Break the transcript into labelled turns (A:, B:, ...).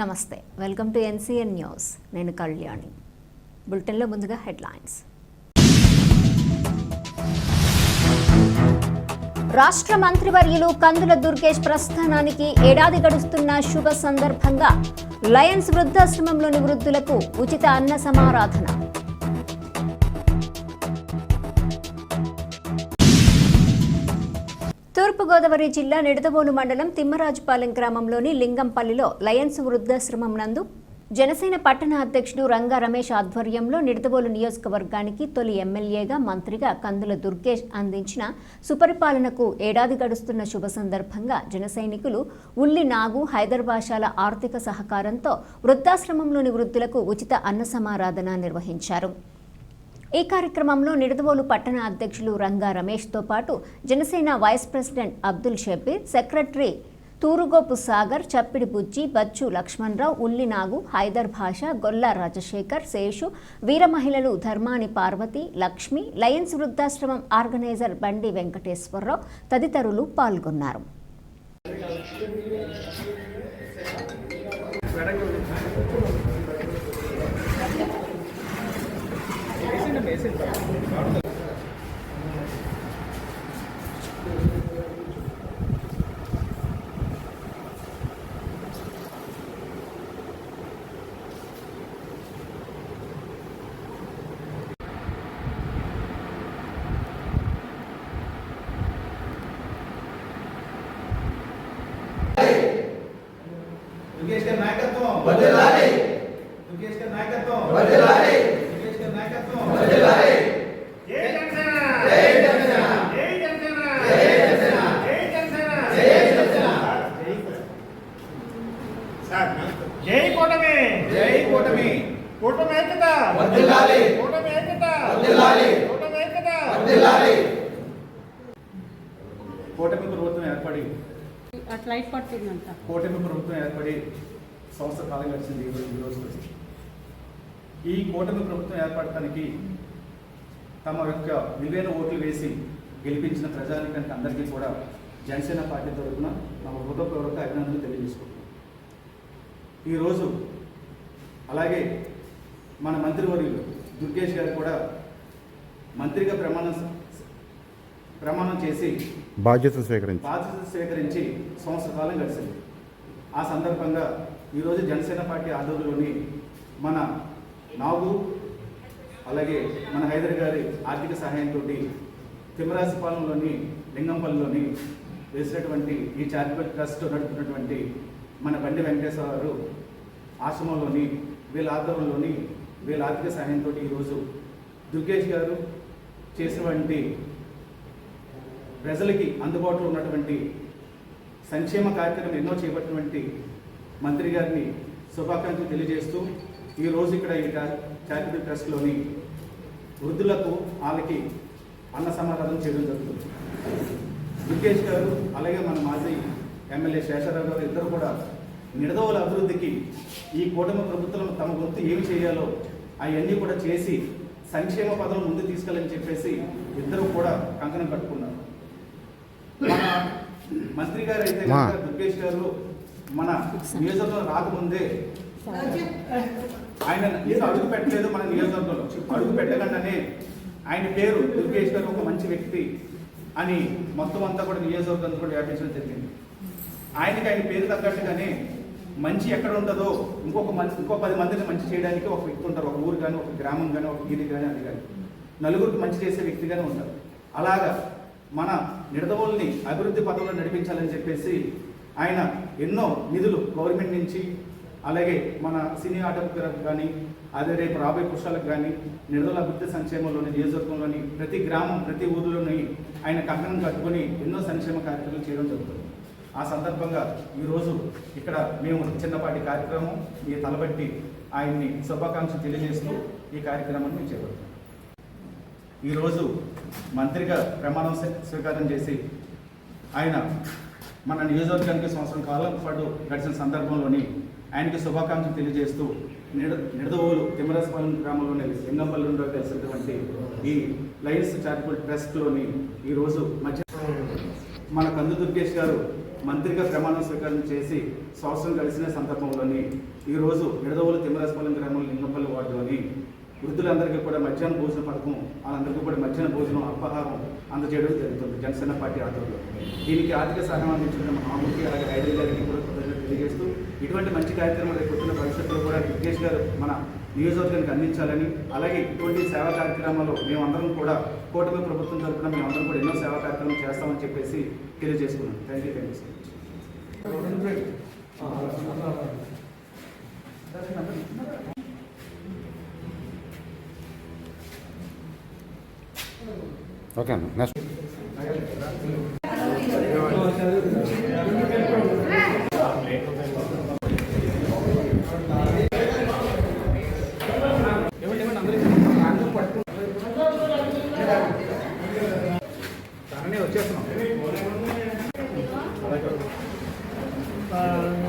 A: నమస్తే welcome to NCN news. నేను కళ్యాణి. బులెటిన్లో ముందుగా హెడ్లైన్స్. రాష్ట్ర మంత్రివర్యులు కందుల దుర్గేష్ ప్రస్థానానికి ఏడాది గడుస్తున్న శుభ సందర్భంగా లయన్స్ వృద్ధాశ్రమంలోని వృద్ధులకు ఉచిత అన్న సమారాధన. తూర్పుగోదావరి జిల్లా నిడదవోలు మండలం తిమ్మరాజుపాలెం గ్రామంలోని లింగంపల్లిలో లయన్స్ వృద్ధాశ్రమం నందు జనసేన పట్టణ అధ్యక్షుడు రంగా రమేష్ ఆధ్వర్యంలో నిడదవోలు నియోజకవర్గానికి తొలి ఎమ్మెల్యేగా మంత్రిగా కందుల దుర్గేష్ అందించిన సుపరిపాలనకు ఏడాది గడుస్తున్న శుభ సందర్భంగా జనసైనికులు ఉల్లి నాగు హైదరాబాషాల ఆర్థిక సహకారంతో వృద్ధాశ్రమంలోని వృద్ధులకు ఉచిత అన్న సమారాధన నిర్వహించారు. ఈ కార్యక్రమంలో నిడదవోలు పట్టణ అధ్యక్షులు రంగా రమేష్తో పాటు Janasena vice president Abdul Shabbir secretary Turugopu Sagar Chappidi Bujji Bachchu Lakshmanarao Ullinagu Haider Basha Golla Rajasekhar Seshu Veera మహిళలు ధర్మాని పార్వతి లక్ష్మి లయన్స్ వృద్ధాశ్రమం ఆర్గనైజర్ బండి వెంకటేశ్వరరావు తదితరులు పాల్గొన్నారు.
B: es
C: el trabajo. కూటమి ప్రభుత్వం ఏర్పడి.
D: అట్లా లైట్ పడుతుందంట
C: కూటమి ప్రభుత్వం ఏర్పడి సంవత్సర కాలం గడిచింది ఈ రోజు ఈ రోజు వచ్చి. ఈ కూటమి ప్రభుత్వం ఏర్పడటానికి తమ యొక్క విలువైన ఓట్లు వేసి గెలిపించిన ప్రజానికానికి అందరికీ కూడా జనసేన పార్టీ తరఫున మా హృదయపూర్వక అభినందనలు తెలియజేసుకుంటున్నాం ఈరోజు అలాగే మన మంత్రివర్యులు దుర్గేష్ గారు కూడా మంత్రిగా ప్రమాణం ప్రమాణం చేసి
E: బాధ్యత స్వీకరించి.
C: బాధ్యత స్వీకరించి సంవత్సర కాలం గడిచింది. ఆ సందర్భంగా ఈరోజు జనసేన పార్టీ ఆధ్వర్యంలోని మన నాగు అలాగే మన హైదర్ గారి ఆర్థిక సహాయంతో తిమ్మరాజపాలెంలోని లింగంపల్లిలోని వేసినటువంటి ఈ చారిటబుల్ ట్రస్ట్ నడుపుతున్నటువంటి మన బండి వెంకటేశ్వర గారు ఆశ్రమంలోని వీళ్ళ ఆధ్వర్యంలోని వీళ్ళ ఆర్థిక సహాయంతో ఈరోజు దుర్గేష్ గారు చేసినటువంటి ప్రజలకి అందుబాటులో ఉన్నటువంటి సంక్షేమ కార్యక్రమం ఎన్నో చేపట్టినటువంటి మంత్రి గారిని శుభాకాంక్షలు తెలియజేస్తూ ఈరోజు ఇక్కడ ఈ చారిటబుల్ ట్రస్ట్లోని వృద్ధులకు వాళ్ళకి అన్న సమాధానం చేయడం జరుగుతుంది. దుర్గేష్ గారు అలాగే మన మాజీ ఎమ్మెల్యే శేషారావు గారు ఇద్దరు కూడా నిడదవుల అభివృద్ధికి ఈ కూటమి ప్రభుత్వం తమ గుర్తు ఏమి చేయాలో అవన్నీ కూడా చేసి సంక్షేమ పదం ముందు తీసుకెళ్ళని చెప్పేసి ఇద్దరు కూడా కంకణం కట్టుకున్నారు. మన మంత్రి గారు అయితే దుర్గేష్ గారు మన నియోజకవర్గం రాకముందే ఆయన ఇది అడుగు పెట్టలేదు మన నియోజకవర్గంలో. అడుగు పెట్టకుండానే ఆయన పేరు దుర్గేష్ గారు ఒక మంచి వ్యక్తి అని మొత్తం అంతా కూడా నియోజకవర్గం కూడా వ్యాపించడం జరిగింది. ఆయనకి ఆయన పేరు తగ్గట్టుగానే మంచి ఎక్కడ ఉంటుందో ఇంకొక మంచి ఇంకో పది మందిని మంచి చేయడానికి ఒక వ్యక్తి ఉంటారు. ఒక ఊరు కానీ ఒక గ్రామం కానీ ఒక వీధి కానీ అది కానీ నలుగురికి మంచి చేసే వ్యక్తిగానే ఉంటారు. అలాగా మన నిడదవోల్ని అభివృద్ధి పథంలో నడిపించాలని చెప్పేసి ఆయన ఎన్నో నిధులు గవర్నమెంట్ నుంచి అలాగే మన సినీ ఆటోగ్రాఫ్ కానీ అదే రేపు రాబోయే పురుషాలకు కానీ నిడదల అభివృద్ధి సంక్షేమంలోని నియోజకవర్గంలోని ప్రతి గ్రామం ప్రతి ఊరిలోని ఆయన కంకణం కట్టుకొని ఎన్నో సంక్షేమ కార్యక్రమాలు చేయడం జరుగుతుంది. ఆ సందర్భంగా ఈరోజు ఇక్కడ మేము చిన్నపాటి కార్యక్రమం ఈ తలబట్టి ఆయన్ని శుభాకాంక్షలు తెలియజేస్తూ ఈ కార్యక్రమాన్ని మేము చేపడుతున్నాం. ఈరోజు మంత్రిగా ప్రమాణం స్వీ- స్వీకారం చేసి ఆయన మన నియోజకవర్గానికి సంవత్సరం కాలం పాటు గడిచిన సందర్భంలోని ఆయనకి శుభాకాంక్షలు తెలియజేస్తూ నిడ నిడదవోలు తిమ్మరసపాలెం గ్రామంలోని లింగంపల్లిలో కలిసినటువంటి ఈ లయన్స్ చారిటబుల్ ట్రస్ట్లోని ఈరోజు మధ్య మన కందు దుర్గేష్ గారు మంత్రిగా ప్రమాణం స్వీకారం చేసి సంవత్సరం కలిసిన సందర్భంలోని ఈరోజు నిడదవోలు తిమ్మరాజపాలెం గ్రామంలో లింగంపల్లి వార్డులోని వృద్ధులందరికీ కూడా మధ్యాహ్న భోజన పథకం వాళ్ళందరికీ కూడా మధ్యాహ్న భోజనం అల్పాహారం అందజేయడం జరుగుతుంది జనసేన పార్టీ ఆధ్వర్యంలో. దీనికి ఆర్థిక సహాయం అందించిన మామూలుకి అలాగే హైదరాబాద్ గారికి కూడా తెలియజేస్తూ ఇటువంటి మంచి కార్యక్రమాలు రేపు పొద్దున్న భవిష్యత్తులో కూడా దుర్గేష్ గారు మన నియోజకవర్గానికి అందించాలని అలాగే ఇటువంటి సేవా కార్యక్రమాలు మేమందరం కూడా కూటమి ప్రభుత్వం తరఫున మేమందరం కూడా ఎన్నో సేవా కార్యక్రమాలు చేస్తామని చెప్పేసి తెలియజేసుకున్నాం. Thank you thank you
E: okay next பாருங்க